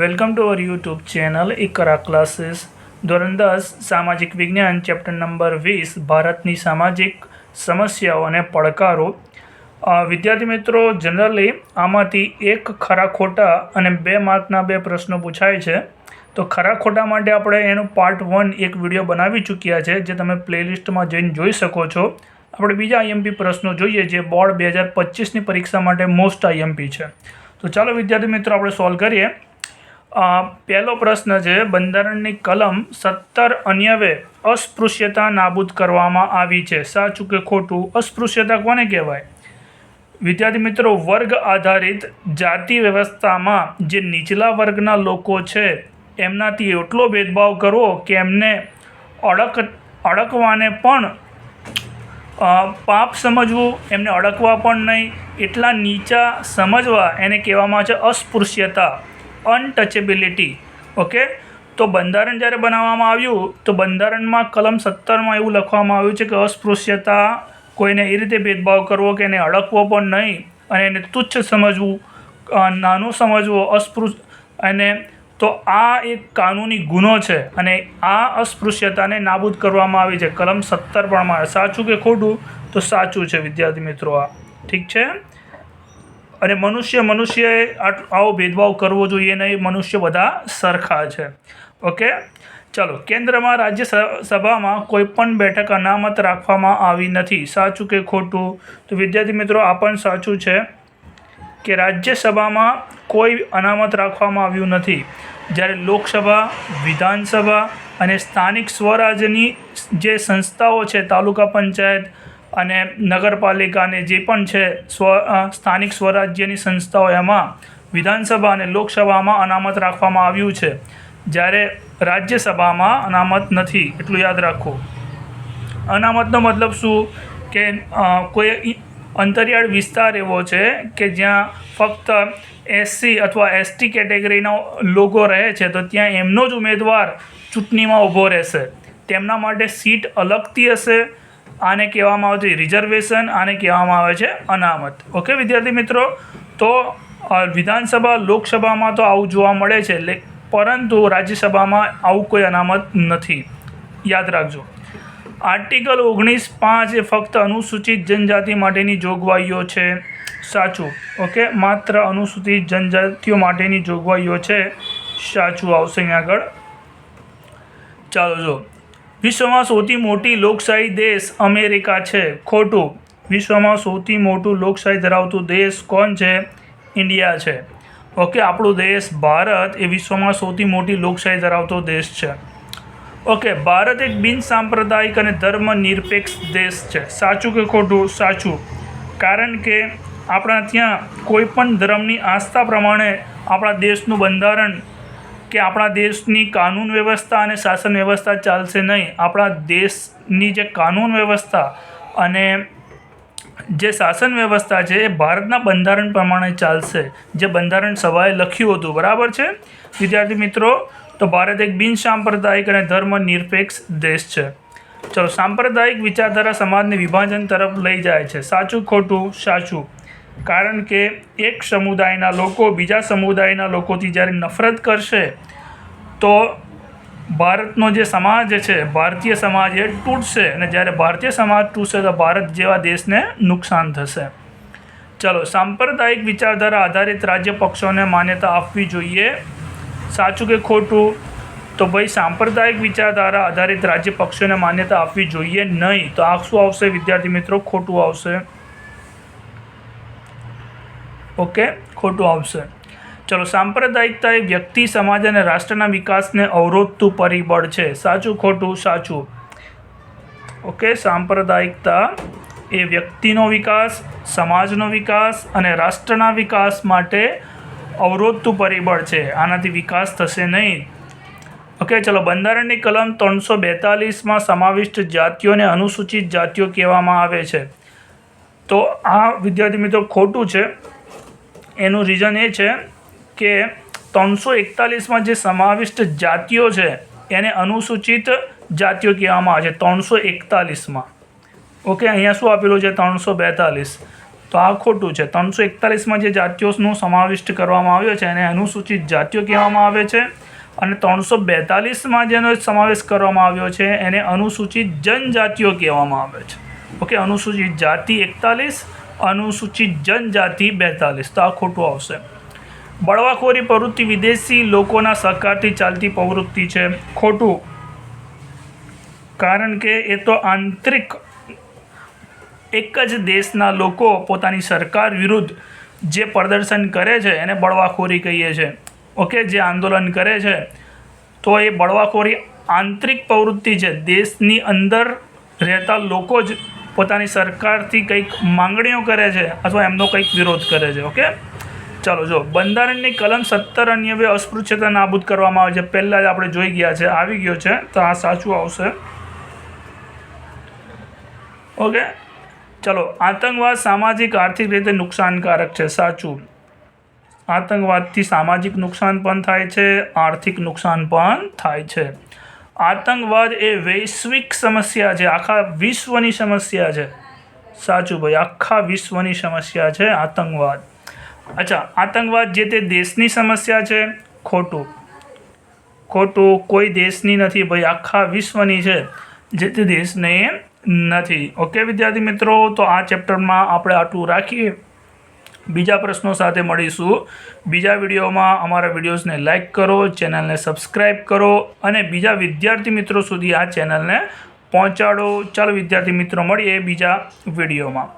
Welcome to our YouTube channel Iqra classes ધોરણ દસ સામાજિક વિજ્ઞાન ચેપ્ટર નંબર વીસ ભારતની સામાજિક સમસ્યાઓ અને પડકારો વિદ્યાર્થી મિત્રો જનરલી આમાંથી એક ખરા ખોટા અને બે માર્કના બે પ્રશ્નો પૂછાય છે. તો ખરા ખોટા માટે આપણે એનું પાર્ટ વન એક વીડિયો બનાવી ચૂક્યા છે, જે તમે પ્લેલિસ્ટમાં જઈને જોઈ શકો છો. આપણે બીજા આઈએમપી પ્રશ્નો જોઈએ, જે બોર્ડ બે હજાર પચીસની પરીક્ષા માટે મોસ્ટ આઈએમપી છે. તો ચાલો વિદ્યાર્થી મિત્રો, આપણે સોલ્વ કરીએ. પહેલો પ્રશ્ન છે, બંધારણની કલમ સત્તર અન્યવે અસ્પૃશ્યતા નાબૂદ કરવામાં આવી છે. સાચું કે ખોટું? અસ્પૃશ્યતા કોને કહેવાય? વિદ્યાર્થી મિત્રો, વર્ગ આધારિત જાતિ વ્યવસ્થામાં જે નીચલા વર્ગના લોકો છે, એમનાથી એટલો ભેદભાવ કરવો કે એમને અડક, અડકવાને પણ પાપ સમજવું, એમને અડકવા પણ નહીં. એટલા નીચા સમજવા એને કહેવામાં છે અસ્પૃશ્યતા. અનટચેબિલિટી ઓકે તો બંધારણ જ્યારે બનાવવામાં આવ્યું, તો બંધારણમાં કલમ સત્તરમાં એવું લખવામાં આવ્યું છે કે અસ્પૃશ્યતા કોઈને એ રીતે ભેદભાવ કરવો કે એને અડકવો પણ નહીં અને એને તુચ્છ સમજવું નાનું સમજવું, અસ્પૃશ, અને તો આ એક કાનૂની ગુનો છે અને આ અસ્પૃશ્યતાને નાબૂદ કરવામાં આવી છે. કલમ સત્તર પ્રમાણે. સાચું કે ખોટું? તો સાચું છે વિદ્યાર્થી મિત્રો આ. ઠીક છે? અને મનુષ્ય મનુષ્યએ આવો ભેદભાવ કરવો જોઈએ નહીં, મનુષ્ય બધા સરખા છે. ઓકે? ચલો, કેન્દ્રમાં રાજ્ય સભામાં કોઈ પણ બેઠક અનામત રાખવામાં આવી નથી. સાચું કે ખોટું? તો વિદ્યાર્થી મિત્રો, આ પણ સાચું છે કે રાજ્યસભામાં કોઈ અનામત રાખવામાં આવ્યું નથી. જ્યારે લોકસભા, વિધાનસભા અને સ્થાનિક સ્વરાજ્યની જે સંસ્થાઓ છે, તાલુકા પંચાયત અને નગરપાલિકાને જે પણ છે સ્વ સ્થાનિક સ્વરાજ્યની સંસ્થાઓ એમાં વિધાનસભા અને લોકસભામાં અનામત રાખવામાં આવ્યું છે. જ્યારે રાજ્યસભામાં અનામત નથી, એટલું યાદ રાખો. અનામતનો મતલબ શું? કે કોઈ અંતરિયાળ વિસ્તાર એવો છે કે જ્યાં ફક્ત એસસી અથવા એસટી કેટેગરીના લોકો રહે છે, તો ત્યાં એમનો જ ઉમેદવાર ચૂંટણીમાં ઊભો રહેશે. તેમના માટે સીટ અલગથી હશે આને કહેવામાં આવે છે રિઝર્વેશન, આને કહેવામાં આવે છે અનામત. ઓકે વિદ્યાર્થી મિત્રો? તો વિધાનસભા, લોકસભામાં તો આવું જોવા મળે છે એટલે પરંતુ રાજ્યસભામાં આવું કોઈ અનામત નથી. યાદ રાખજો. આર્ટિકલ ઓગણીસ પાંચ એ ફક્ત અનુસૂચિત જનજાતિ માટેની જોગવાઈઓ છે. સાચું. ઓકે માત્ર અનુસૂચિત જનજાતિઓ માટેની જોગવાઈઓ છે. સાચું આવશે અહીં આગળ. ચાલો જો. વિશ્વમાં સૌથી મોટી લોકશાહી દેશ અમેરિકા છે. ખોટું. વિશ્વમાં સૌથી મોટું લોકશાહી ધરાવતું દેશ કોણ છે? ઇન્ડિયા છે. ઓકે, આપણો દેશ ભારત એ વિશ્વમાં સૌથી મોટી લોકશાહી ધરાવતો દેશ છે. ઓકે, ભારત એક બિન સાંપ્રદાયિક અને ધર્મ નિરપેક્ષ દેશ છે. સાચું કે ખોટું? સાચું. કારણ કે આપણા ત્યાં કોઈ પણ ધર્મની આસ્થા પ્રમાણે આપણા દેશનું બંધારણ કે આપણા દેશની કાનૂન વ્યવસ્થા અને શાસન વ્યવસ્થા ચાલશે નહીં. આપણા દેશની જે કાનૂન વ્યવસ્થા અને જે શાસન વ્યવસ્થા છે, એ ભારતના બંધારણ પ્રમાણે ચાલશે. જે બંધારણ સભાએ લખ્યું હતું. બરાબર છે? વિદ્યાર્થી મિત્રો, તો ભારત એક બિન સાંપ્રદાયિક અને ધર્મ નિરપેક્ષ દેશ છે. ચલો, સાંપ્રદાયિક વિચારધારા સમાજને વિભાજન તરફ લઈ જાય છે. સાચું, ખોટું, સાચું. કારણ કે એક સમુદાયના લોકો બીજા સમુદાયના લોકોથી જ્યારે નફરત કરશે, તો ભારતનો જે સમાજ છે, ભારતીય સમાજ એ તૂટશે અને જ્યારે ભારતીય સમાજ તૂટશે, તો ભારત જેવા દેશને નુકસાન થશે. ચલો, સાંપ્રદાયિક વિચારધારા આધારિત રાજ્ય પક્ષોને માન્યતા આપવી જોઈએ. સાચું કે ખોટું? તો ભાઈ, સાંપ્રદાયિક વિચારધારા આધારિત રાજ્ય પક્ષોને માન્યતા આપવી જોઈએ નહીં. તો આ શું આવશે, વિદ્યાર્થી મિત્રો, ખોટું આવશે. ઓકે, ખોટું આવશે. ચલો સાંપ્રદાયિકતા એ વ્યક્તિ, સમાજ અને રાષ્ટ્રના વિકાસને અવરોધતું પરિબળ છે. સાચું, ખોટું? સાચું. ઓકે, સાંપ્રદાયિકતા એ વ્યક્તિનો વિકાસ, સમાજનો વિકાસ અને રાષ્ટ્રના વિકાસ માટે અવરોધતું પરિબળ છે. આનાથી વિકાસ થશે નહીં. ઓકે, ચલો, બંધારણની કલમ ત્રણસો બેતાલીસમાં સમાવિષ્ટ જાતિઓને અનુસૂચિત જાતિઓ કહેવામાં આવે છે. તો આ વિદ્યાર્થી મિત્રો ખોટું છે. એનું રીઝન એ છે કે ત્રણસો એકતાલીસમાં જે સમાવિષ્ટ જાતિઓ છે, એને અનુસૂચિત જાતિઓ કહેવામાં આવે છે, ત્રણસો એકતાલીસમાં. ઓકે, અહીંયા શું આપેલું છે? ત્રણસો બેતાલીસ. તો આ ખોટું છે. ત્રણસો એકતાલીસમાં જે જાતિઓનો સમાવિષ્ટ કરવામાં આવ્યો છે, એને અનુસૂચિત જાતિઓ કહેવામાં આવે છે. અને ત્રણસો બેતાલીસમાં જેનો સમાવેશ કરવામાં આવ્યો છે, એને અનુસૂચિત જનજાતિઓ કહેવામાં આવે છે. ઓકે, અનુસૂચિત જાતિ એકતાલીસ અનુસૂચિત જનજાતિ બેતાલીસ. તો આ ખોટું આવશે. બળવાખોરી પ્રવૃત્તિ વિદેશી લોકોના સહકારથી ચાલતી પ્રવૃત્તિ છે. ખોટું. કારણ કે એ તો આંતરિક એક જ દેશના લોકો પોતાની સરકાર વિરુદ્ધ જે પ્રદર્શન કરે છે, એને બળવાખોરી કહીએ છીએ ઓકે, જે આંદોલન કરે છે, તો એ બળવાખોરી આંતરિક પ્રવૃત્તિ છે. દેશની અંદર રહેતા લોકો જ પોતાની સરકારથી કંઈક માંગણીઓ કરે છે અથવા એમનો કંઈક વિરોધ કરે છે ઓકે ચાલો, જો, બંધારણની કલમ સત્તર અન્યવે અસ્પૃશ્યતા નાબૂદ કરવામાં આવે છે. પહેલાં જ આપણે જોઈ ગયા છે, આવી ગયો છે, તો આ સાચું આવશે. ઓકે ચલો, આતંકવાદ સામાજિક, આર્થિક રીતે નુકસાનકારક છે, સાચું. આતંકવાદથી સામાજિક નુકસાન પણ થાય છે, આર્થિક નુકસાન પણ થાય છે. આતંકવાદ એ વૈશ્વિક સમસ્યા છે. આખા વિશ્વની સમસ્યા છે. સાચું ભાઈ, આખા વિશ્વની સમસ્યા છે આતંકવાદ. અચ્છા, આતંકવાદ જે તે દેશની સમસ્યા છે, ખોટું. ખોટું કોઈ દેશની નથી ભાઈ, આખા વિશ્વની છે. જે તે દેશને નથી. ઓકે વિદ્યાર્થી મિત્રો, તો આ ચેપ્ટરમાં આપણે આટલું રાખીએ. બીજા પ્રશ્નો સાથે મળીશું. બીજા વિડીયોમાં અમારા વિડીયોઝને લાઇક કરો, ચેનલને સબસ્ક્રાઈબ કરો અને બીજા વિદ્યાર્થી મિત્રો સુધી આ ચેનલને પહોંચાડો. ચાલો વિદ્યાર્થી મિત્રો મળીએ બીજા વિડીયોમાં.